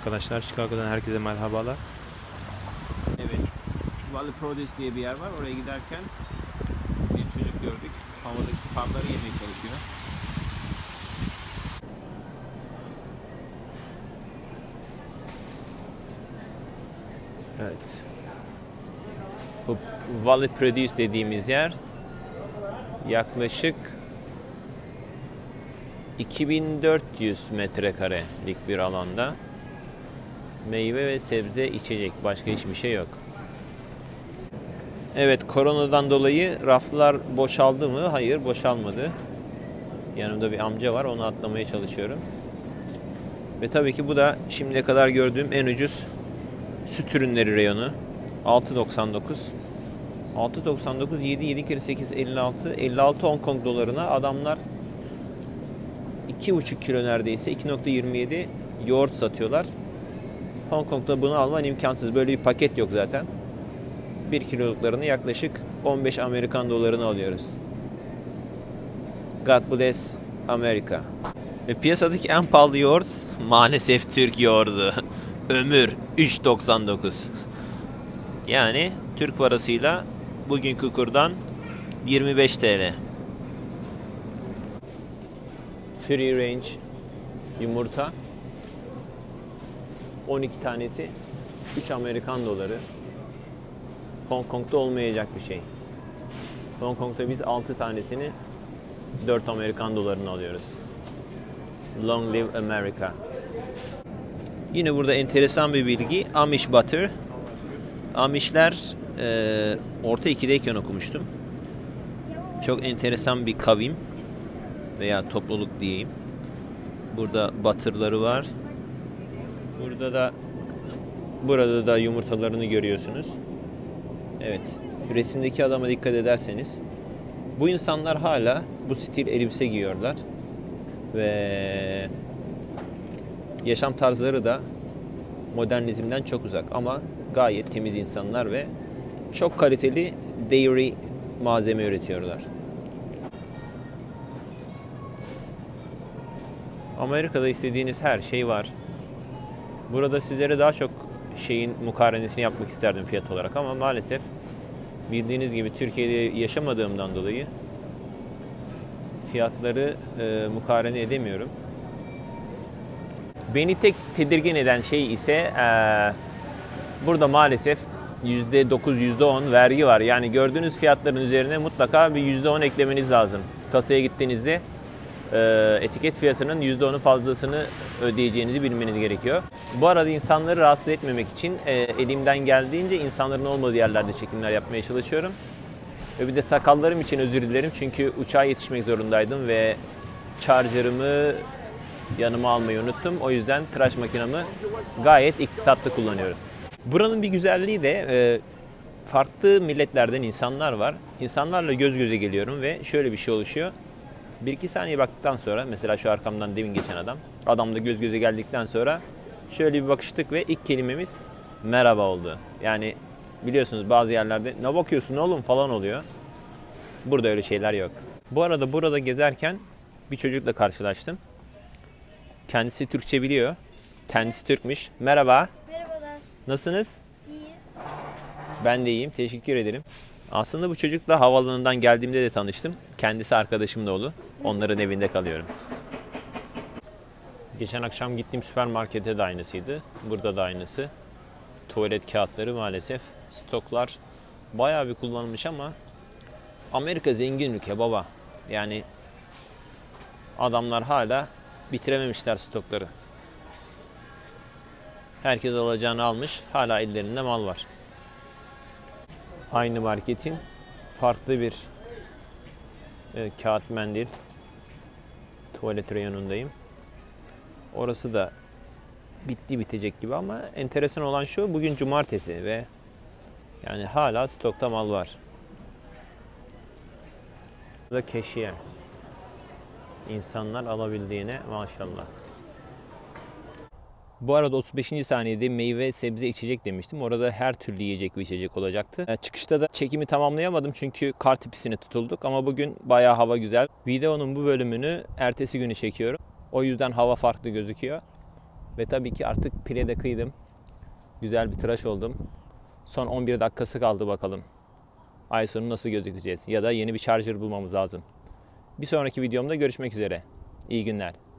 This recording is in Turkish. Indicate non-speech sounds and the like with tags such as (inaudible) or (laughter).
Arkadaşlar Chicago'dan herkese merhabalar. Evet. Valley Produce diye bir yer var. Oraya giderken bir çocuk gördük. Havadaki karları yemeye çalışıyor. Evet. Bu Valley Produce dediğimiz yer yaklaşık 2400 metrekarelik bir alanda meyve ve sebze içecek başka hiçbir şey yok. Evet koronadan dolayı raflar boşaldı mı? Hayır boşalmadı. Yanımda bir amca var onu atlamaya çalışıyorum. Ve tabii ki bu da şimdiye kadar gördüğüm en ucuz süt ürünleri reyonu. 6.99. 6.99 7 7 kere 8 56 56 Hong Kong dolarına adamlar 2,5 kilo neredeyse 2.27 yoğurt satıyorlar. Hong Kong'da bunu alman imkansız. Böyle bir paket yok zaten. 1 kiloluklarını yaklaşık 15 Amerikan dolarını alıyoruz. God bless Amerika. Ve piyasadaki en pahalı yoğurt maalesef Türk yoğurdu. (laughs) Ömür 3.99. Yani Türk parasıyla bugünkü kurdan 25 TL. Free range yumurta 12 tanesi 3 Amerikan doları. Hong Kong'da olmayacak bir şey. Hong Kong'da biz 6 tanesini 4 Amerikan dolarını alıyoruz. Long live America. Yine burada enteresan bir bilgi. Amish butter. Amishler e, orta 2'deyken okumuştum. Çok enteresan bir kavim veya topluluk diyeyim. Burada batırları var. Burada da burada da yumurtalarını görüyorsunuz. Evet. Resimdeki adama dikkat ederseniz bu insanlar hala bu stil elbise giyiyorlar ve yaşam tarzları da modernizmden çok uzak ama gayet temiz insanlar ve çok kaliteli dairy malzeme üretiyorlar. Amerika'da istediğiniz her şey var. Burada sizlere daha çok şeyin mukarenesini yapmak isterdim fiyat olarak ama maalesef bildiğiniz gibi Türkiye'de yaşamadığımdan dolayı fiyatları e, mukarene edemiyorum. Beni tek tedirgin eden şey ise e, burada maalesef %9, %10 vergi var. Yani gördüğünüz fiyatların üzerine mutlaka bir %10 eklemeniz lazım. Kasaya gittiğinizde etiket fiyatının %10'u fazlasını ödeyeceğinizi bilmeniz gerekiyor. Bu arada insanları rahatsız etmemek için e, elimden geldiğince insanların olmadığı yerlerde çekimler yapmaya çalışıyorum. Ve bir de sakallarım için özür dilerim çünkü uçağa yetişmek zorundaydım ve charger'ımı yanıma almayı unuttum. O yüzden tıraş makinamı gayet iktisatlı kullanıyorum. Buranın bir güzelliği de e, farklı milletlerden insanlar var. İnsanlarla göz göze geliyorum ve şöyle bir şey oluşuyor. Bir iki saniye baktıktan sonra mesela şu arkamdan demin geçen adam. Adamla göz göze geldikten sonra şöyle bir bakıştık ve ilk kelimemiz merhaba oldu. Yani biliyorsunuz bazı yerlerde ne bakıyorsun oğlum falan oluyor. Burada öyle şeyler yok. Bu arada burada gezerken bir çocukla karşılaştım. Kendisi Türkçe biliyor. Kendisi Türkmüş. Merhaba. Merhabalar, Nasılsınız? iyiyiz. Ben de iyiyim. Teşekkür ederim. Aslında bu çocukla havaalanından geldiğimde de tanıştım. Kendisi arkadaşım da oldu. Onların evinde kalıyorum. Geçen akşam gittiğim süpermarkete de aynısıydı. Burada da aynısı. Tuvalet kağıtları maalesef. Stoklar bayağı bir kullanılmış ama Amerika zengin ülke baba. Yani adamlar hala bitirememişler stokları. Herkes alacağını almış. Hala ellerinde mal var aynı marketin farklı bir e, kağıt mendil tuvalet reyonundayım. Orası da bitti bitecek gibi ama enteresan olan şu bugün cumartesi ve yani hala stokta mal var. Burada keşiye. İnsanlar alabildiğine maşallah. Bu arada 35. saniyede meyve, sebze, içecek demiştim. Orada her türlü yiyecek ve içecek olacaktı. Yani çıkışta da çekimi tamamlayamadım çünkü kar tipisine tutulduk ama bugün bayağı hava güzel. Videonun bu bölümünü ertesi günü çekiyorum. O yüzden hava farklı gözüküyor. Ve tabii ki artık pile de kıydım. Güzel bir tıraş oldum. Son 11 dakikası kaldı bakalım. Ay sonu nasıl gözükeceğiz ya da yeni bir charger bulmamız lazım. Bir sonraki videomda görüşmek üzere. İyi günler.